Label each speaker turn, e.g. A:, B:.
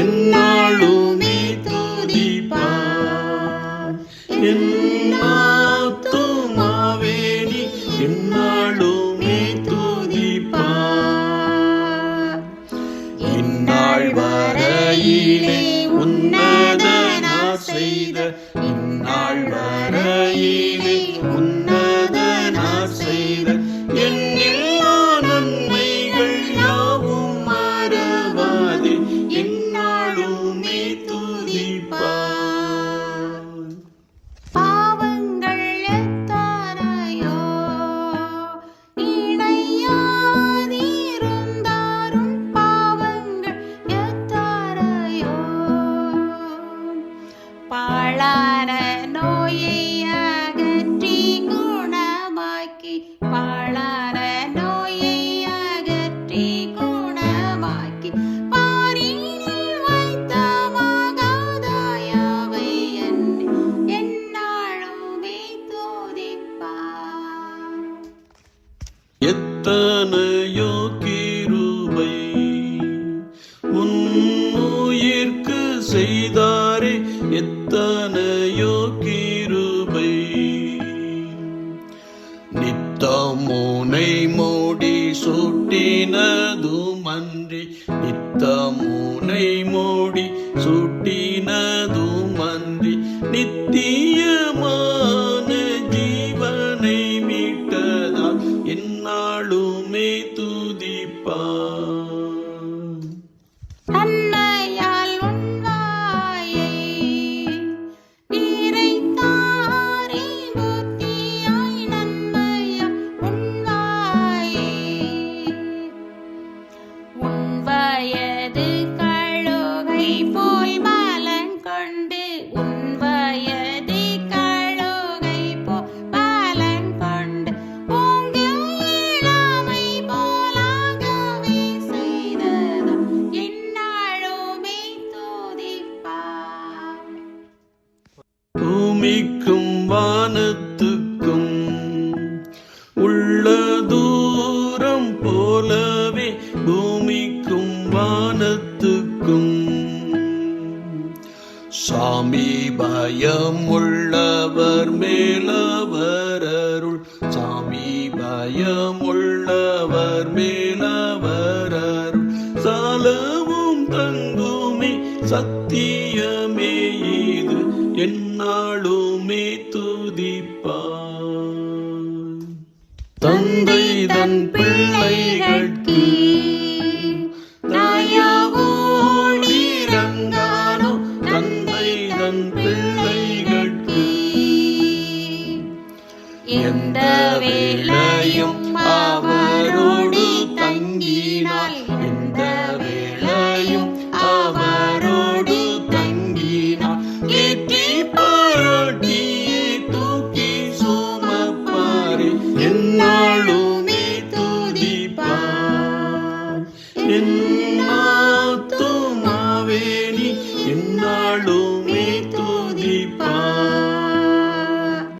A: என்னாலுமே துதிப்பார். என்னாத்துமாவே நீ என்னாலுமே துதிப்பார். இந்நாள் வரையிலே உன்னதனா செய்த இந்நாள் வரையிலே
B: எத்தனையோ
A: கிருபை. உன் உயிர்க்கு செய்தாரே எத்தனையோ கிருபை. நித்தமுனை மூடி சூட்டினதும் அன்றி. நித்தமுனை மூடி சுட்டினதும் துதிப்பார் பூமிக்கும் வானத்துக்கும் உள்ள தூரம் போலவே பூமிக்கும் வானத்துக்கும் சாமி பயம் உள்ளவர் மேலவர் அருள். சாமி பயம் உள்ளவர் மேல் நாளுமே துதிப்பார் தந்தை தன் பிள்ளைகளுக்கு பிள்ளைகளுக்கு
B: எந்த
A: வேலை and I